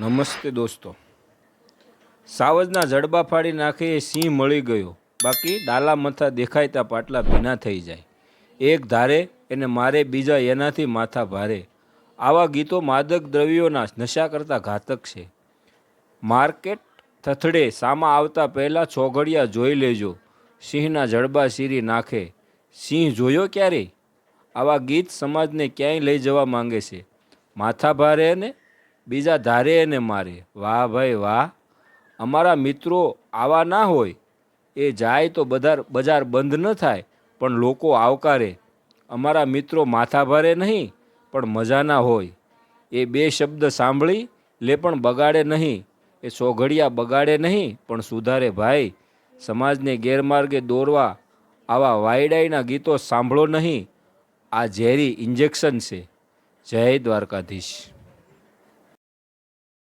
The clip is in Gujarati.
નમસ્તે દોસ્તો. સાવજના જડબા ફાડી નાખે એ સિંહ મળી ગયો. બાકી ડાલા મથા દેખાય ત્યાં પાટલા ભીના થઈ જાય. એક ધારે એને મારે, બીજા એનાથી માથા ભારે. આવા ગીતો માદક દ્રવ્યોના નશા કરતા ઘાતક છે. માર્કેટ થથડે સામા આવતા પહેલાં છોઘડિયા જોઈ લેજો. સિંહના જડબા સીરી નાખે. સિંહ જોયો ક્યારે? આવા ગીત સમાજને ક્યાંય લઈ જવા માંગે છે. માથા ભારે અને બીજા ધારે એને મારે. વાહ ભાઈ વાહ. અમારા મિત્રો આવા ના હોય. એ જાય તો બધા બજાર બંધ ન થાય, પણ લોકો આવકારે. અમારા મિત્રો માથા ભારે નહીં, પણ મજાના હોય. એ બે શબ્દ સાંભળી, લે પણ બગાડે નહીં. એ સોઘડિયા બગાડે નહીં, પણ સુધારે ભાઈ. સમાજને ગેરમાર્ગે દોરવા આવા વાયડાઈના ગીતો સાંભળો નહીં. આ ઝેરી ઇન્જેક્શન છે. જય દ્વારકાધીશ.